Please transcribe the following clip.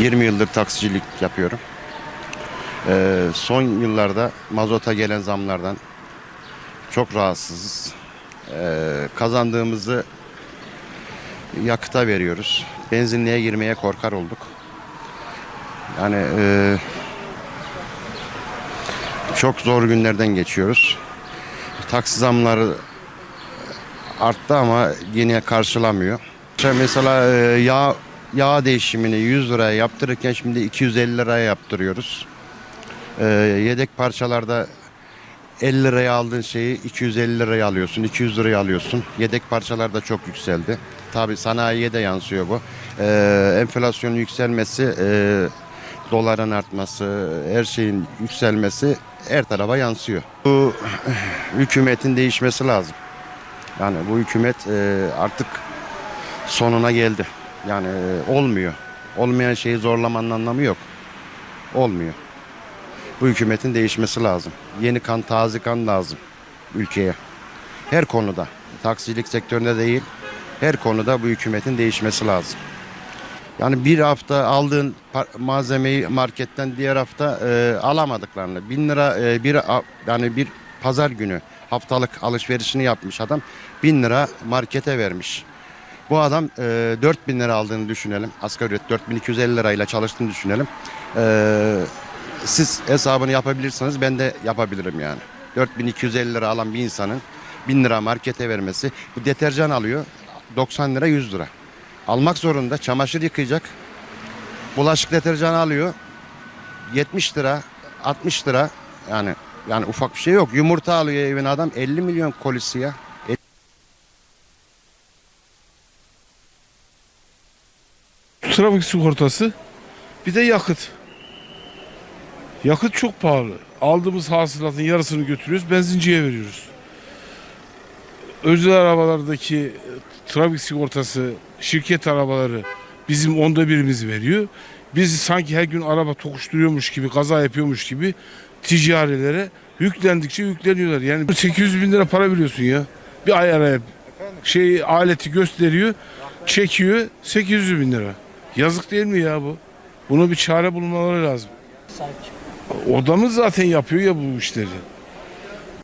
20 yıldır taksicilik yapıyorum. Ee, son yıllarda mazota gelen zamlardan çok rahatsızız. Ee, kazandığımızı yakıta veriyoruz. Benzinliğe girmeye korkar olduk. Yani e, çok zor günlerden geçiyoruz. Taksi zamları arttı ama yine karşılamıyor. Mesela e, yağ yağ değişimini 100 liraya yaptırırken şimdi 250 liraya yaptırıyoruz. E, yedek parçalarda 50 liraya aldığın şeyi 250 liraya alıyorsun, 200 liraya alıyorsun. Yedek parçalar da çok yükseldi. Tabii sanayiye de yansıyor bu. E, enflasyonun yükselmesi, e, doların artması, her şeyin yükselmesi her tarafa yansıyor. Bu hükümetin değişmesi lazım. Yani bu hükümet e, artık sonuna geldi. Yani e, olmuyor. Olmayan şeyi zorlamanın anlamı yok. Olmuyor. Bu hükümetin değişmesi lazım. Yeni kan, taze kan lazım ülkeye. Her konuda. Taksicilik sektöründe değil, her konuda bu hükümetin değişmesi lazım. Yani bir hafta aldığın malzemeyi marketten diğer hafta e, alamadıklarını. Bin lira e, bir yani bir pazar günü haftalık alışverişini yapmış adam. Bin lira markete vermiş. Bu adam e, 4 bin lira aldığını düşünelim. Asgari ücret 4250 lirayla çalıştığını düşünelim. E, siz hesabını yapabilirsiniz ben de yapabilirim yani. 4250 lira alan bir insanın 1000 lira markete vermesi. Bu deterjan alıyor 90 lira 100 lira. Almak zorunda çamaşır yıkayacak. Bulaşık deterjanı alıyor 70 lira 60 lira yani yani ufak bir şey yok. Yumurta alıyor evine adam 50 milyon kolisi ya. Trafik sigortası bir de yakıt. Yakıt çok pahalı. Aldığımız hasılatın yarısını götürüyoruz, benzinciye veriyoruz. Özel arabalardaki e, trafik sigortası, şirket arabaları bizim onda birimizi veriyor. Biz sanki her gün araba tokuşturuyormuş gibi, kaza yapıyormuş gibi ticarilere yüklendikçe yükleniyorlar. Yani 800 bin lira para veriyorsun ya. Bir ay araya şey aleti gösteriyor, çekiyor 800 bin lira. Yazık değil mi ya bu? Buna bir çare bulmaları lazım. Odamız zaten yapıyor ya bu işleri.